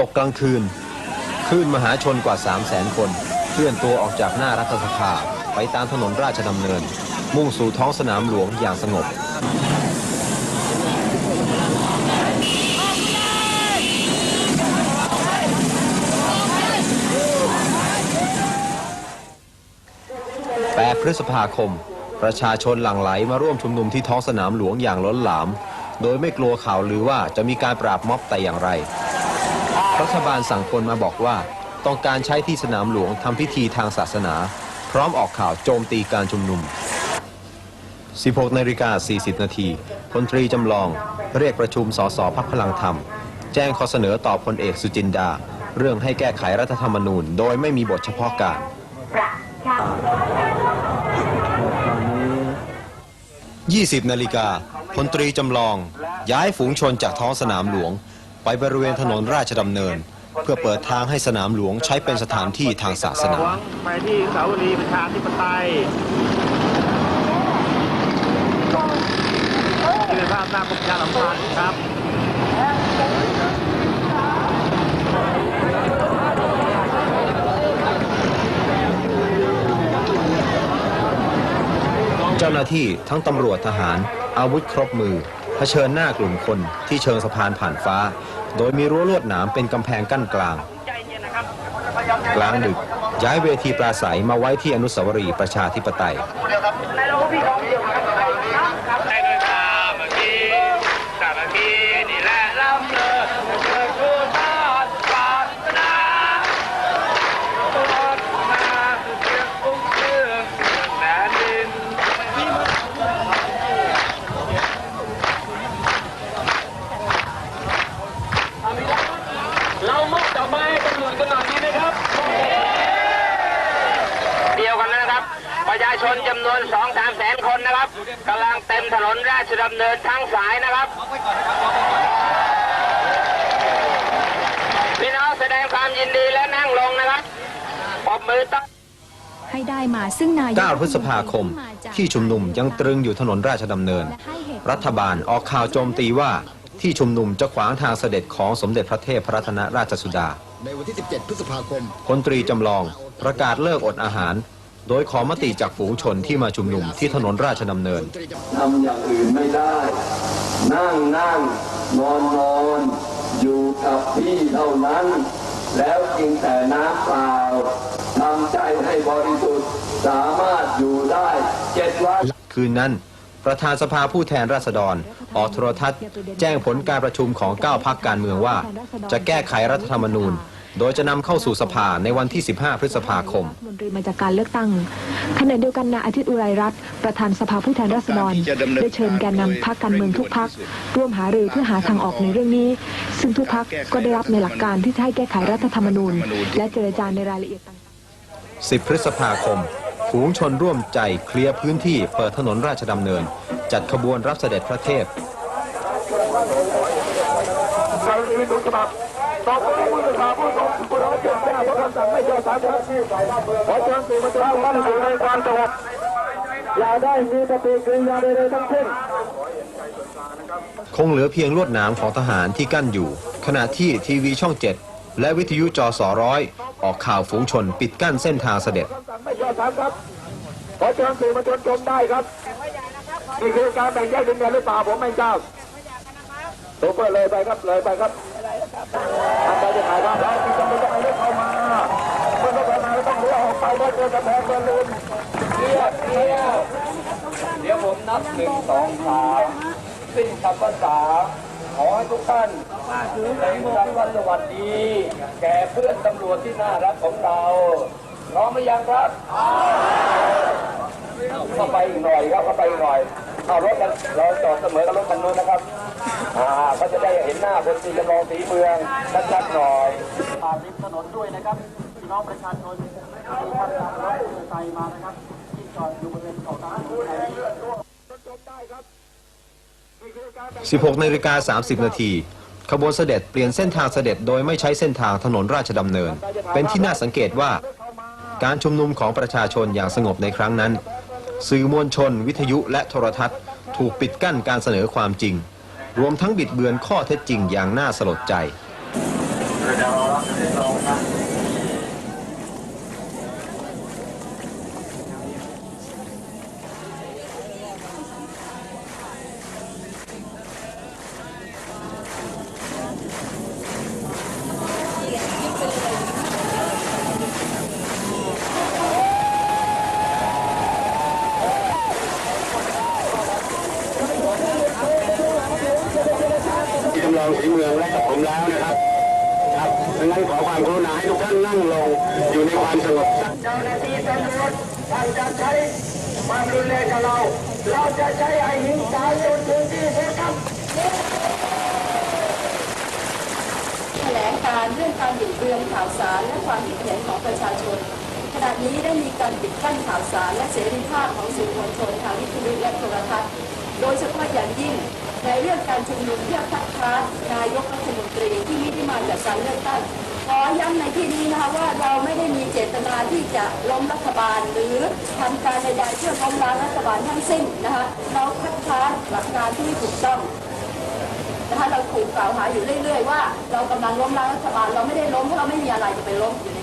ตกกลางคืนคลื่นมหาชนกว่า 3 0 0แสนคน เคลื่อนตัวออกจากหน้ารัฐสภาไปตามถนนราชดำเนิน มุ่งสู่ท้องสนามหลวงอย่างสงบ8พฤษภาคม ประชาชนหลั่งไหลมาร่วมชุมนุมที่ท้องสนามหลวงอย่างล้นหลาม โดยไม่กลัวข่าวลือว่าจะมีการปราบม็อบแต่อย่างไร รัฐบาลสั่งคนมาบอกว่า ต้องการใช้ที่สนามหลวงทำพิธีทางศาสนา พร้อมออกข่าวโจมตีการชุมนุม 16นาฬิกา40 นาทีพลตรีจำลอง เรียกประชุมสสพักพลังธรรม แจ้งข้อเสนอต่อพลเอกสุจินดา เรื่องให้แก้ไขรัฐธรรมนูญ โดยไม่มีบทเฉพาะการ20นาฬิกาพลตรีจำลอง ย้ายฝูงชนจากท้องสนามหลวง ไปบริเวณถนนราชดำเนิน เพื่อเปิดทางให้สนามหลวงใช้เป็นสถานที่ทางศาสนา ไปที่เสาวรีย์ประชาธิปไตยที่เป็นภาพหน้ากรมประชาสัมพันธ์ครับเจ้าหน้าที่ทั้งตำรวจทหาร อาวุธครบมือเผ ชิญหน้ากลุ่มคนที่เชิงสะพานผ่านฟ้า โดยมีรั้วลวดหนามเป็นกำแพงกั้นกลาง กลางดึกย้ายเวทีปราศัยมาไว้ที่อนุสาวรีย์ประชาธิปไตย ม้ให้ตำรวจกันหน่อยดีไหมครับ เดียวกันนะครับ ประชาชนจำนวน2 3แสนคนนะครับกำลังเต็มถนนราชดำเนินทั้งสายนะครับพี่น้องแสดงความยินดีและนั่งลงนะครับปรบมือต้อนให้ได้มาซึ่งนายก9พฤษภาคม ที่ชุมนุมยังตรึงอยู่ถนนราชดำเนิน รัฐบาลออกข่าวโจมตีว่าที่ชุมนุมจะขวางทางเสด็จของสมเด็จพระเทพพระรัตนราชสุดา ในวันที่ 17 พฤษภาคม พลตรีจำลองประกาศเลิกอดอาหาร โดยขอมติจากฝูงชนที่มาชุมนุมที่ถนนราชดำเนิน ทำอย่างอื่นไม่ได้ นั่งนั่งนอนนอนอยู่กับที่เท่านั้น แล้วกินแต่น้ำเปล่าทำใจให้บริสุทธิ์สามารถอยู่ได้เจ็ดวัน คืนนั้น ประธานสภาผู้แทนราษฎร ออกโทรทัศน์ แจ้งผลการประชุมของ 9 พักการเมืองว่า จะแก้ไขรัฐธรรมนูญ โดยจะนำเข้าสู่สภาในวันที่ 15 พฤษภาคมรัฐมนตรีมาจากการเลือกตั้งขณะเดียวกันนายอาทิตย์อุไรรัตน์ประธานสภาผู้แทนราษฎรได้เชิญแกนนำพักการเมืองทุกพักร่วมหารือเพื่อหาทางออกในเรื่องนี้ ซึ่งทุกพักก็ได้รับในหลักการที่จะให้แก้ไขรัฐธรรมนูญ และเจรจาในรายละเอียดต่าง 10 พฤษภาคม ฝูงชนร่วมใจเคลียร์พื้นที่เปิดถนนราชดำเนิน จัดขบวนรับเสด็จพระเทพการชีวิตทุกฉบับ ต่อไปผู้สื่อข่าวผู้ทรงผู้ร้องเรียนแจ้งว่าคำสั่งไม่ยอมสามครั้งขอเชิญสื่อมวลชนท่านอยู่ในความสงบอย่าได้มีปฏิกิริยาใดๆทั้งสิ้นคงเหลือเพียงลวดหนามของทหารที่กั้นอยู่ ขณะที่ทีวีช่อง7และวิทยุจอสอร้อยออกข่าวฝูงชนปิดกั้นเส้นทางเสด็จไม่ยอมสามครับขอเชิญสื่อมวลชนชมได้ครับนี่คือการแบ่งแยกดินแดนหรือเปล่าผมไม่ทราบตัวเปิดเลยไปครับเลยไปครับ ทำไปจะถ่ายภาพแล้วที่จะไม่ต้องให้เข้ามาเมื่อเข้ามาแล้วต้องเลี้ยวออกไปเพราะเจอกระแพงเบอร์ลินเรียบเรียบเดี๋ยวผมนับหนึ่งสองสามสิ้นคำภาษาขอให้ทุกท่านได้รับวันสวัสดี แก่เพื่อนตำรวจที่น่ารักของเราพร้อมหรือยังครับเข้าไปอีกหน่อยครับเข้าไปอีกหน่อย เอารถกันเราจอดเสมอกับรถคันนู้นนะครับ อ่าเขาจะได้เห็นหน้าคนตีจำลองสีเมืองชัดๆหน่อยผ่านริมถนนด้วยนะครับพี่น้องประชาชนที่ท่านนำรถมอเตอร์ไซค์มานะครับ ที่จอดอยู่บริเวณเกาะกลางถนนแห่งนี้ชมได้ครับนี่คือการแบ่ง16นาฬิกา30 นาทีขบวนเสด็จเปลี่ยนเส้นทางเสด็จโดยไม่ใช้เส้นทางถนนราชดำเนิน เป็นที่น่าสังเกตว่า การชุมนุมของประชาชนอย่างสงบในครั้งนั้น สื่อมวลชน วิทยุและโทรทัศน์ ถูกปิดกั้นการเสนอความจริง รวมทั้งบิดเบือนข้อเท็จจริงอย่างน่าสลดใจำลองสีเมืองและกับผมแล้วนะครับ ครับดังนั้นขอความก รุณาให้ทุกท่านนั่งลงอยู่ในความสงบเจ้าหน้าที่ตำรวจท่านจะใช้ความรุนแรงกับเรา เราจะใช้ไอหินสาจนถึงที่สุดครับแถลงการเรื่องการบิดเบือนข่าวสารและความคิดเห็นของประชาชนขณะนี้ได้มีการปิดกั้นข่าวสารและเสรีภาพของสื่อมวลชนทางวิทยุและโทรทัศน์ โดยเฉพาะอย่างยิ่งในเรื่องการชุมนุมเพื่อคัดค้านนายกรัฐมนตรีที่ไม่ได้มาจากการเลือกตั้ง อย้ำในที่นี้นะคะว่าเราไม่ได้มีเจตนาที่จะล้มรัฐบาล หรือทำการใดๆเพื่อล้มล้างรัฐบาลทั้งสิ้นนะคะเราคัดค้านหลักการที่ไม่ถูกต้องนะคะเราถูกกล่าวหาอยู่เรื่อย ๆ ว่าเรากำลังล้มล้างรัฐบาลเราไม่ได้ล้มเพราะเราไม่มีอะไรจะไปล้มอยู่ใน